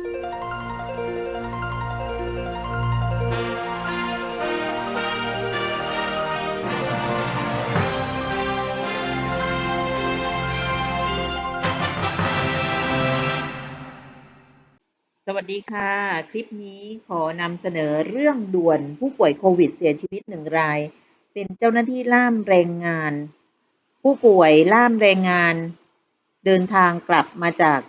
สวัสดีค่ะ คลิปนี้ขอนำเสนอเรื่องด่วนผู้ป่วยโควิดเสียชีวิตหนึ่งราย เป็นเจ้าหน้าที่ล่ามแรงงาน ผู้ป่วยล่ามแรงงาน เดินทางกลับมาจาก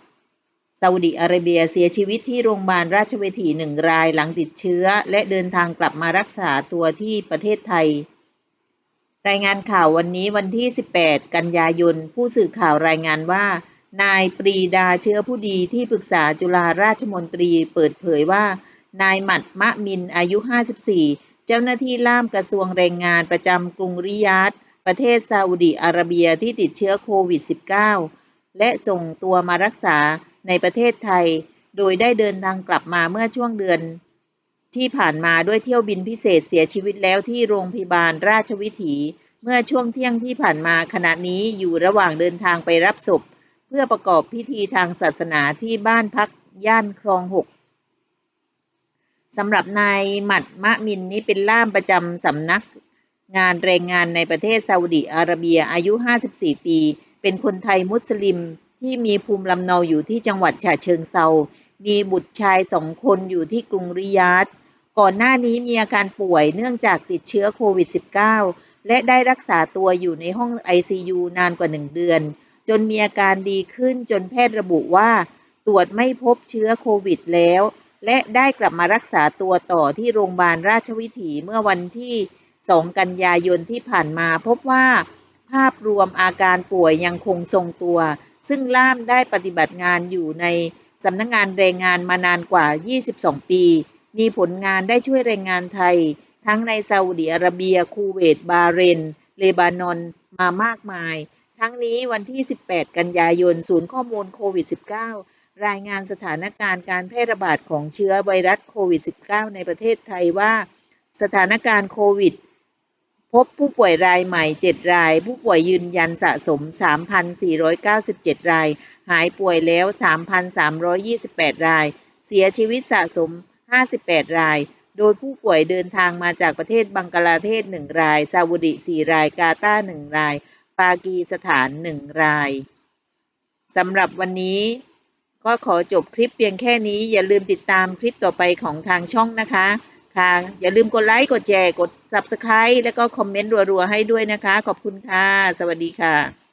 ซาอุดิอาระเบียเสียชีวิตที่โรงพยาบาลราชเวถีหนึ่งรายหลังติดเชื้อ และเดินทางกลับมารักษาตัวที่ประเทศไทย รายงานข่าววันนี้วันที่ 18 กันยายน ผู้สื่อข่าวรายงานว่า นายปรีดาเชื้อผู้ดีที่ปรึกษาจุฬาราชมนตรีเปิดเผยว่า นายหมัดมะมินอายุ 54 เจ้าหน้าที่ล่ามกระทรวงแรงงานประจำกรุงริยาดประเทศซาอุดิอาระเบียที่ติดเชื้อโควิด -19 และส่งตัวมารักษา ในประเทศไทย โดยได้เดินทางกลับมาเมื่อช่วงเดือน ที่ผ่านมาด้วยเที่ยวบินพิเศษเสียชีวิตแล้วที่โรงพยาบาลราชวิถี เมื่อช่วงเที่ยงที่ผ่านมาขณะนี้อยู่ระหว่างเดินทางไปรับศพ เพื่อประกอบพิธีทางศาสนาที่บ้านพักย่านคลองหกสำหรับนายหมัดมะมินนี้เป็นล่ามประจำสำนักงานแรงงานในประเทศซาอุดิอาระเบียอายุ 54 ปี เป็นคนไทยมุสลิม ที่มีภูมิลำเนาอยู่ที่จังหวัดฉะเชิงเซา มีบุตรชายสองคนอยู่ที่กรุงริยาดก่อนหน้านี้มีอาการป่วยเนื่องจากติดเชื้อโควิด -19 และได้รักษาตัวอยู่ในห้อง ICU นานกว่าหนึ่งเดือน จนมีอาการดีขึ้นจนแพทย์ระบุว่า ตรวจไม่พบเชื้อโควิดแล้ว และได้กลับมารักษาตัวต่อที่โรงพยาบาลราชวิถีเมื่อวันที่ 2 กันยายนที่ผ่านมาพบว่า ภาพรวมอาการป่วยยังคงทรงตัว ซึ่งล่ามได้ปฏิบัติงานอยู่ในสำนักงงานแรงงานมานานกว่า 22 ปี มีผลงานได้ช่วยแรงงานไทย ทั้งในซาอุดิอาระเบีย คูเวต บาเรน เลบานอน มามากมาย ทั้งนี้วันที่ 18 กันยายน ศูนย์ข้อมูลโควิด -19 รายงานสถานการณ์การแพร่ระบาดของเชื้อไวรัสโควิด -19 ในประเทศไทยว่า สถานการณ์โควิด พบผู้ป่วยรายใหม่ 7 ราย ผู้ป่วยยืนยันสะสม 3,497 ราย หายป่วยแล้ว 3,328 ราย เสียชีวิตสะสม 58 ราย โดยผู้ป่วยเดินทางมาจากประเทศบังกลาเทศ 1 ราย ซาอุดิ 4 ราย กาตาร์1ราย ปากีสถาน 1 ราย สำหรับวันนี้ก็ขอจบคลิปเพียงแค่นี้ อย่าลืมติดตามคลิปต่อไปของทางช่องนะคะ ค่ะอย่าลืมกดไลค์กดแชร์กด Subscribe แล้วก็คอมเมนต์รัวๆให้ด้วยนะคะ ขอบคุณค่ะ สวัสดีค่ะ